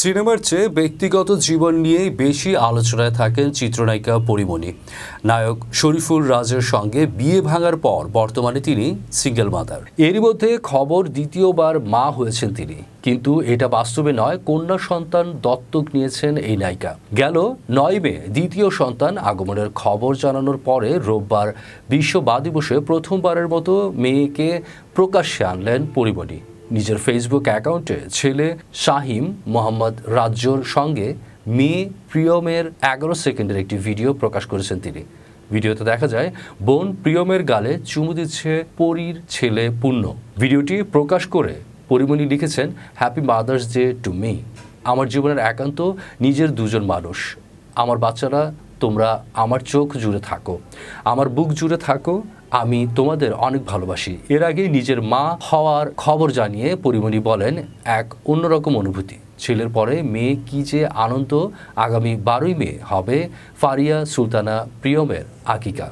সিনেমার চেয়ে ব্যক্তিগত জীবন নিয়েই বেশি আলোচনায় থাকেন চিত্রনায়িকা পরিমণি। নায়ক শরীফুল রাজের সঙ্গে বিয়ে ভাঙার পর বর্তমানে তিনি সিঙ্গেল মাদার এরই মধ্যে খবর দ্বিতীয়বার মা হয়েছেন তিনি। কিন্তু এটা বাস্তবে নয়, কন্যা সন্তান দত্তক নিয়েছেন এই নায়িকা। গেল নয় মে, দ্বিতীয় সন্তান আগমনের খবর জানানোর পরে রোববার বিশ্ব বা দিবসে প্রথমবারের মতো মেয়েকে প্রকাশ্যে আনলেন পরিমণি। নিজের ফেসবুক অ্যাকাউন্টে ছেলে শাহিম মোহাম্মদ রাজ্যর সঙ্গে মেয়ে প্রিয়মের এগারো সেকেন্ডের একটি ভিডিও প্রকাশ করেছেন তিনি। ভিডিওতে দেখা যায়, বোন প্রিয়মের গালে চুমু দিচ্ছে পরীর ছেলে পুণ্য। ভিডিওটি প্রকাশ করে পরিমণি লিখেছেন happy mother's day to me আমার জীবনের একান্ত নিজের দুজন মানুষ। আমার বাচ্চারা, তোমরা আমার চোখ জুড়ে থাকো। আমার বুক জুড়ে থাকো আমি তোমাদের অনেক ভালোবাসি। এর আগে নিজের মা হওয়ার খবর জানিয়ে পরিমণি বলেন, এক অন্যরকম অনুভূতি। ছেলের পরে মেয়ে কি যে আনন্দ, আগামী বারোই মে হবে ফারিয়া সুলতানা প্রিয়মের আকিকা।